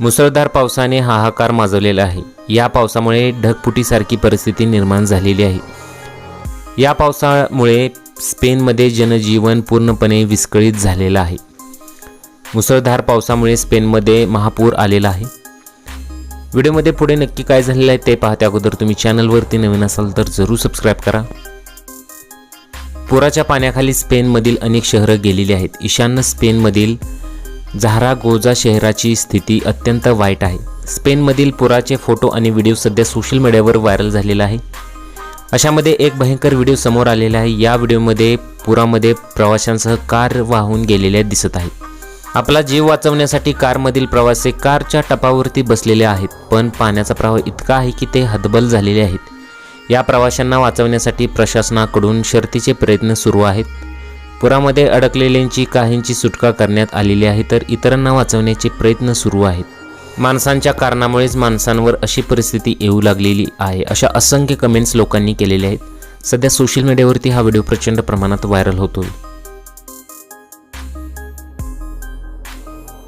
मुसळधार पावसाने हाहाकार माजवलेला आहे. या पावसामुळे ढगफुटीसारखी परिस्थिती निर्माण झालेली आहे. या पावसामुळे स्पेनमध्ये जनजीवन पूर्णपणे विस्कळीत झालेलं आहे. मुसळधार पावसामुळे स्पेनमध्ये महापूर आलेला आहे. व्हिडिओमध्ये पुढे नक्की काय झालेलं आहे ते पाहत्या अगोदर तुम्ही चॅनलवरती नवीन असाल तर जरूर सबस्क्राईब करा. पुराच्या पाण्याखाली स्पेनमधील अनेक शहरं गेलेली आहेत. ईशान्य स्पेनमधील झारागोजा शहराची स्थिती अत्यंत वाईट आहे. स्पेनमधील पुराचे फोटो आणि व्हिडिओ सध्या सोशल मीडियावर व्हायरल झालेला आहे. अशामध्ये एक भयंकर व्हिडिओ समोर आलेला आहे. या व्हिडिओमध्ये पुरामध्ये प्रवाशांसह कार वाहून गेलेल्या दिसत आहेत. आपला जीव वाचवण्यासाठी कारमधील प्रवासी कारच्या टपावरती बसलेले आहेत. पण पाण्याचा प्रवाह इतका आहे की ते हतबल झालेले आहेत. या प्रवाशांना वाचवण्यासाठी प्रशासनाकडून शर्तीचे प्रयत्न सुरू आहेत. पुरामध्ये अडकलेल्यांची काहींची सुटका करण्यात आलेली आहे तर इतरांना वाचवण्याचे प्रयत्न सुरू आहेत. माणसांच्या कारणामुळेच माणसांवर अशी परिस्थिती येऊ लागलेली आहे अशा असंख्य कमेंट्स लोकांनी केलेल्या आहेत. सध्या सोशल मीडियावरती हा व्हिडिओ प्रचंड प्रमाणात व्हायरल होतोय.